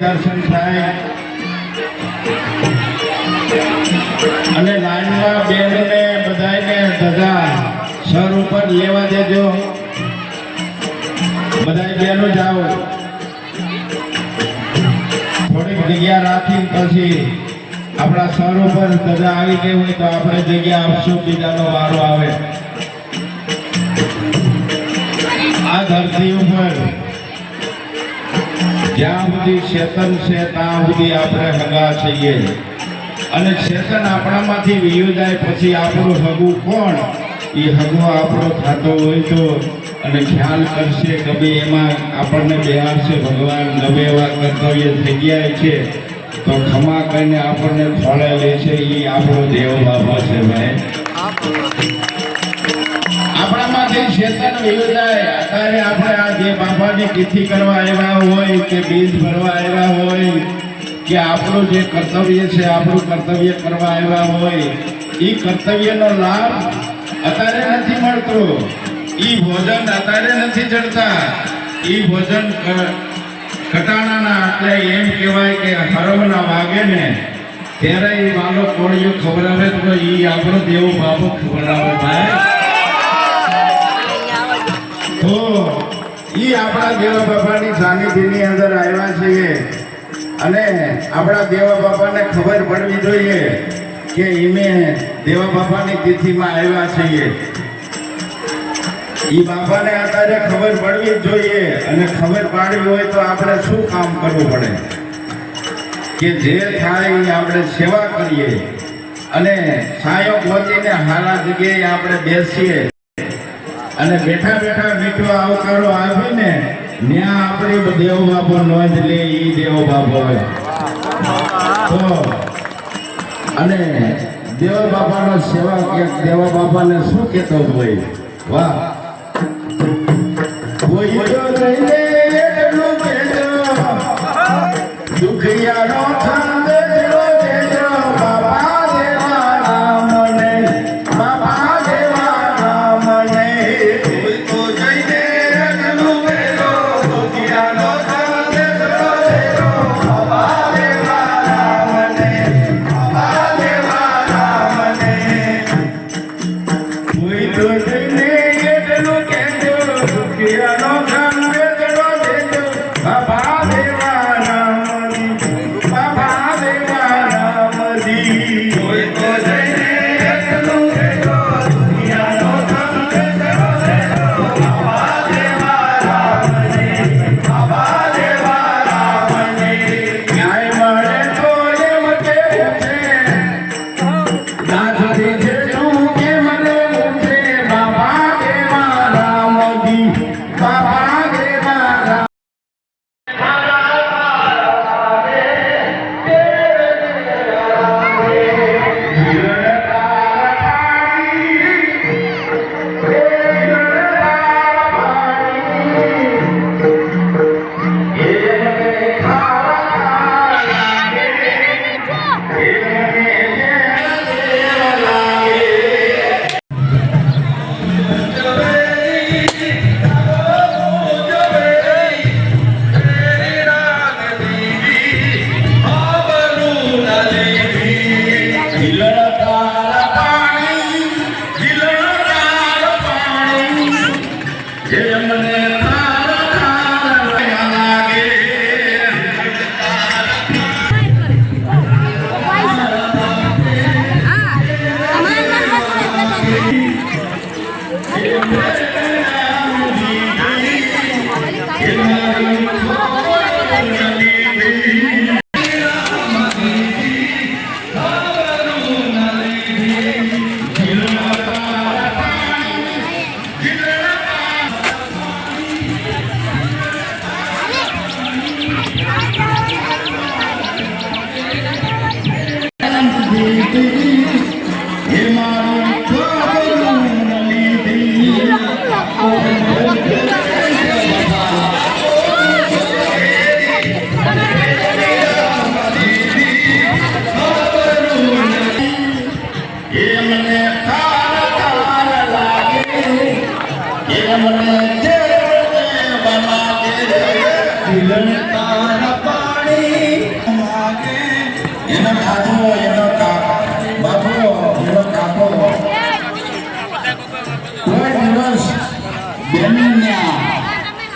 દર્શન થાય. અને લાઈનમાં બેનને બધાને ધજા સર ઉપર લેવા દેજો. બધા બેનો જાઓ. થોડીક જગ્યા રાખી પછી આપણા સર ઉપર ધજા આવી ગઈ હોય તો આપણે જગ્યા આપશું, બીજાનો વારો આવે. આ ધરતી ઉપર જ્યાં સુધી ચેતન છે, ત્યાં સુધી આપણે હગા છીએ. અને ચેતન આપણામાંથી વિયો જાય પછી આપણું હગું કોણ? એ હગો આપણો થતો હોય તો. અને ખ્યાલ કરશે કભી એમાં આપણને બિહારશે ભગવાન ગમે એવા કર્તવ્ય થઈ ગયા છે. તો ખમા કરીને આપણને ખોળે લે છે એ આપણો દેવ બાબા છે, ભાઈ. ચેતન વિયો અત્યારે આપણે આ જે બાપાની તિથિ કરવા આવ્યા હોય કે બીજ ભરવા આવ્યા હોય, કે આપણું જે કર્તવ્ય છે, આપણું કર્તવ્ય કરવા આવ્યા હોય એ કર્તવ્યનો લાભ અત્યારે નથી મળતો. એ ભોજન અત્યારે નથી જડતા. એ ભોજન કટાણાના એટલે એમ કહેવાય કે હરમના વાગે ને, ત્યારે એ વાલો કોળિયો ખવડાવે તો એ આપણો દેવો બાબો ખવડાવે, ભાઈ. ઈ આપણા દેવા બાપાની સાનિધ્યની અંદર આવ્યા છીએ. અને આપણા દેવા બાપાને ખબર પડવી જોઈએ કે ઈમે દેવા બાપાની તિથિમાં આવ્યા છીએ. ઈ બાપાને અત્યારે ખબર પડવી જ જોઈએ અને ખબર પાડવી હોય તો આપણે શું કામ કરવું પડે? કે જે થાય એ આપણે સેવા કરીએ. અને સાયો પહોંચીને હારા જગ્યાએ આપણે બેસીએ. અને બેઠા બેઠા મીઠો આવકારો આપીને ત્યાં આપણે દેવ બાપો નોંધ લે એ દેવ બાપો તો, અને દેવ બાપાનો સેવા કે દેવ બાપાને શું કહેતો હોય? વાહ. કોઈ દુખિયાનો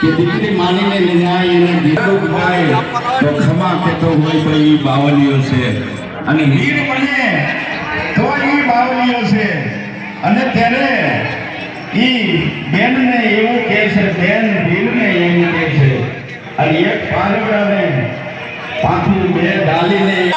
માનીને ન્યાય એને દીકરો થાય તો ખમા કેતો હોય તો એ બાવલીઓ છે. અને વીર બને તો એ બાવલીઓ છે. અને ત્યારે એ બેનને એવું કહે છે, બેન, વીરને એવું કહે છે. અને એક પારગડાને પાછું બે ડાલીને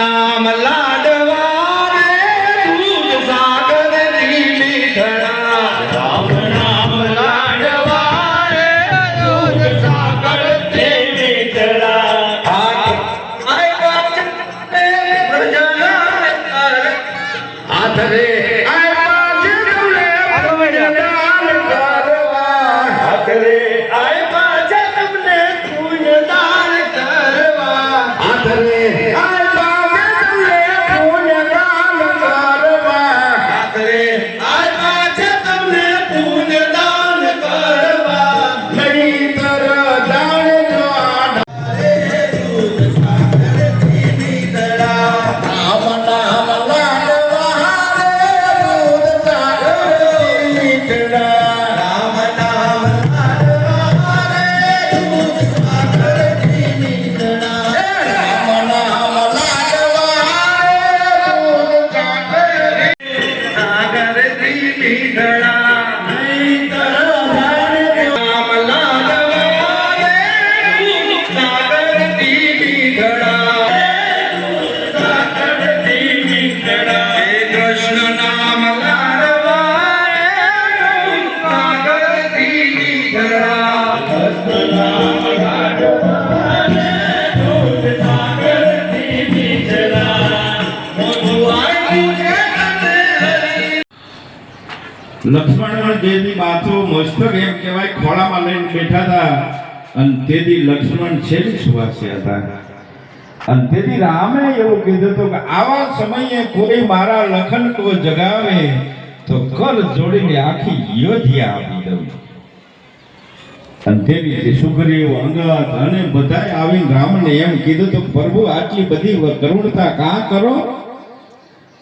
રામ લક્ષ્મણ જેની માથું મસ્તક એમ કહેવાય, ખોળામાં લઈને બેઠા હતા. અને તેથી લક્ષ્મણ છેલ્લી સુવાસ્યા હતા. અને તેથી રામે એવું કીધું હતું કે, આવા સમયે કોઈ મારા લખન કો જગાવે, તો કર જોડીને આખી યોધ્યા આપી દઉં. અને તેવી રીતે સુગ્રીવ અંગત અને બધાએ આવીને રામને એમ કીધું તો પ્રભુ, આટલી બધી કરુણતા કા કરો?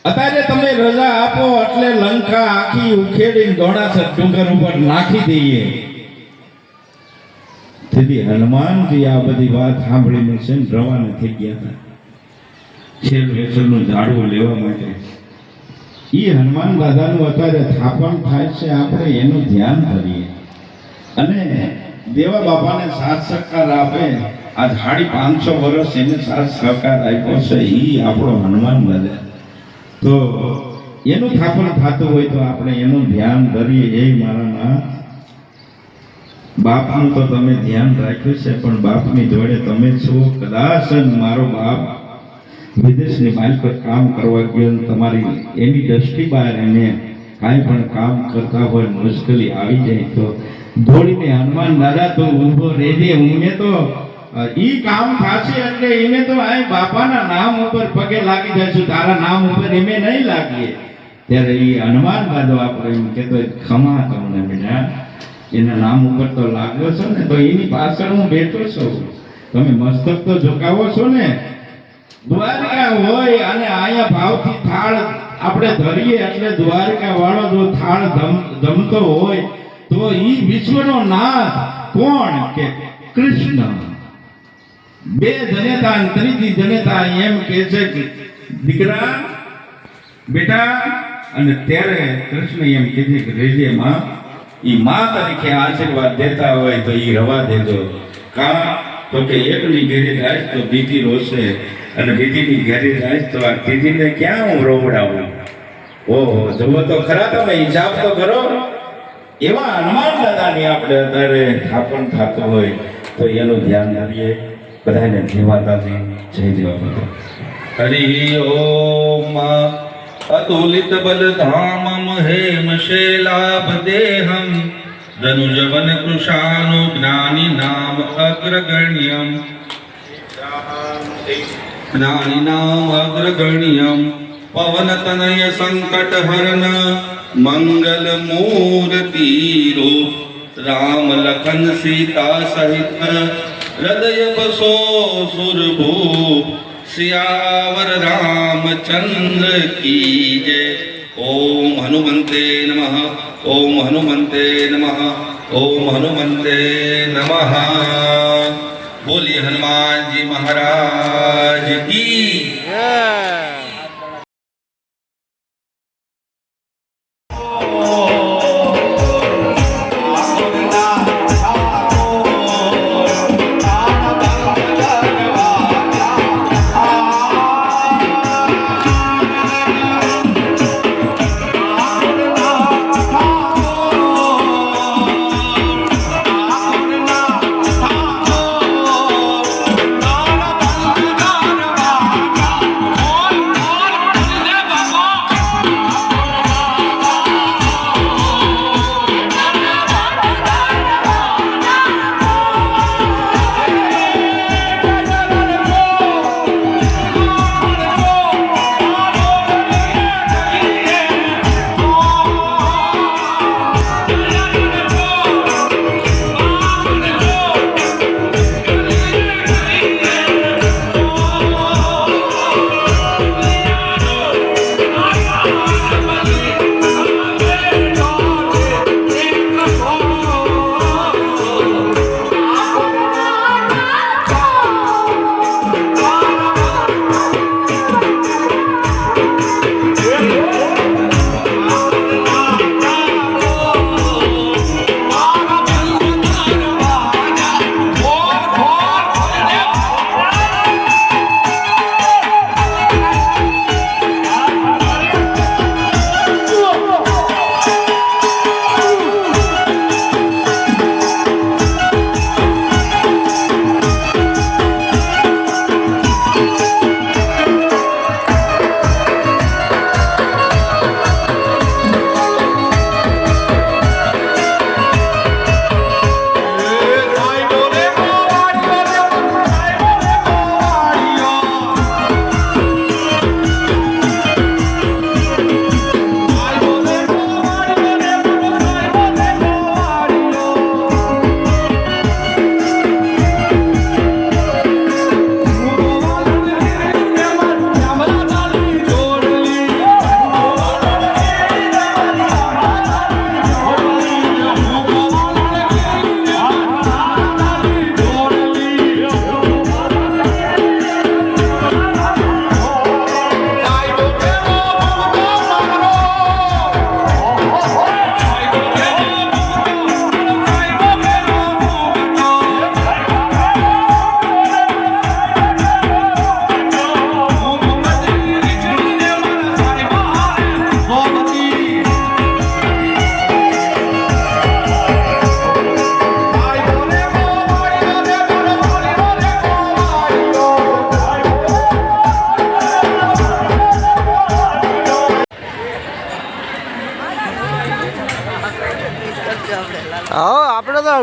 અત્યારે તમે રજા આપો એટલે લંકા આખી ઉખેડીને દોડાસર ડુંગર ઉપર નાખી દઈએ. તેથી હનુમાનજી આ બધી વાત સાંભળીને છે ને રવાના થઈ ગયા હતા. છેલ વેસલનું ઝાડવું લેવા માટે. એ હનુમાન દાદાનું અત્યારે થાપણ થાય છે, આપણે એનું ધ્યાન કરીએ અને દેવા બાપાને સાથ સહકાર આપે. આ સાડી પાંચસો વર્ષ એને સાથ સહકાર આપ્યો છે એ આપણો હનુમાન દાદા. તો એનું થાપણ થતું હોય તો આપણે એનું ધ્યાન ધરીએ એ મારામાં બાપનું તો તમે ધ્યાન રાખ્યું છે, પણ બાપની જોડે તમે છો. કદાચ મારો બાપ વિદેશની માલ પર કામ કરવા ગયો તમારી એની દ્રષ્ટિ બહાર એને કાંઈ પણ કામ કરતા હોય, મુશ્કેલી આવી જાય તો દોડીને હનુમાન દાદા તો ઊભો રહેજે હું તો ઈ કામ થાશે એટલે એને તો આ બાપાના નામ ઉપર પગે લાગી જશું તારા નામ ઉપર એમે નહીં લાગીએ. ત્યારે એ હનુમાન દાદો આપણે એમ કહેતો ખમા તમને બેટા. એના નામ ઉપર તો લાગ્યો છો ને, તો એની પાછળ હું બેઠો છું. તમે મસ્તક તો ઝુકાવો છો ને? દ્વારકા હોય અને અહીંયા ભાવથી થાળ આપણે ધરીએ એટલે દ્વારકા વાળો જો થાળ ધમ- ધમતો હોય, તો ઈ વિશ્વનો નાથ કોણ? કે કૃષ્ણ. બે જનેતા અને ત્રીજી જનેતા એમ કે છે કે દીકરા, બેટા અને ત્યારે કૃષ્ણ એમ કીધું કે રેજે માં એ માં તરીકે આશીર્વાદ દેતા હોય તો એ રવા દેજો. કા તો કે એકની ઘેરી રાજ તો બીજી રોશે અને બીજીની ઘેરી રાજ તો આ ત્રીજીને ક્યાં હું રોવડાવું? ઓહો, જુઓ તો ખરા તમે, હિસાબ તો કરો. એવા હનુમાન દાદાની આપણે અત્યારે સ્થાપન થતું હોય તો એનું ધ્યાન રાખીએ. બધાને જય માતાજી જય દેવા માતા હરિ ઓમ અતુલિત બલધામમ હેમ શૈલાભ દેહમ. ધનુજવન કૃષાનો જ્ઞાની નામ અગ્રગણ્યમ. જ્ઞાની નામ અગ્રગણ્યમ. પવનતનય સંકટ હરણ. મંગલ મૂર્તિરો રામ લખન સીતા સહિત હૃદય બસો સુરભૂપ સિયાવર રામચંદ્ર કી જય. ઓમ હનુમંતે નમઃ, ઓમ હનુમંતે નમઃ, ઓમ હનુમંતે નમઃ. બોલીએ હનુમાનજી મહારાજ કી. હા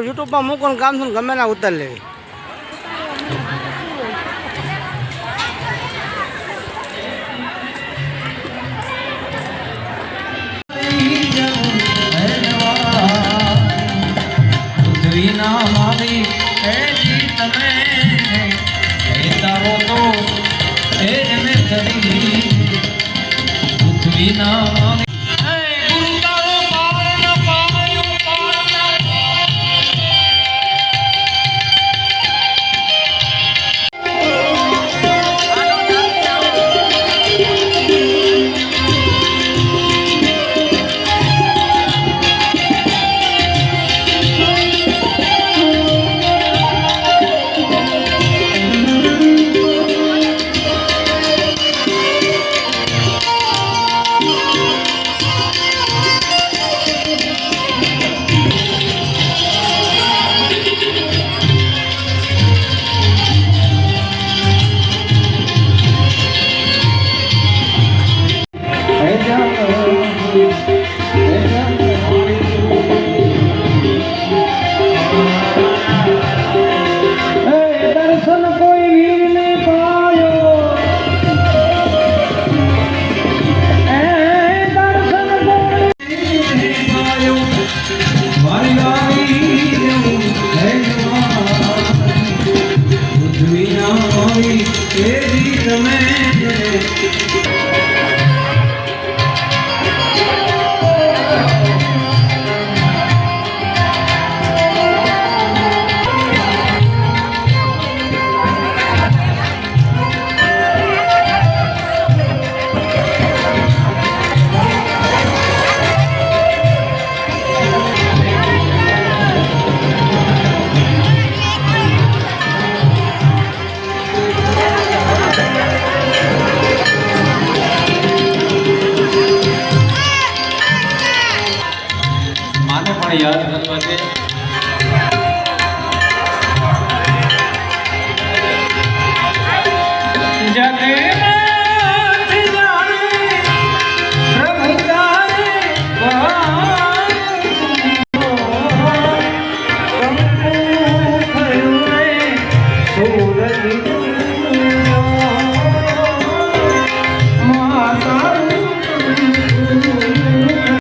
યુટ્યુબમાં મૂકો ને કામ છે ગમે ના ઉતાર લેવી.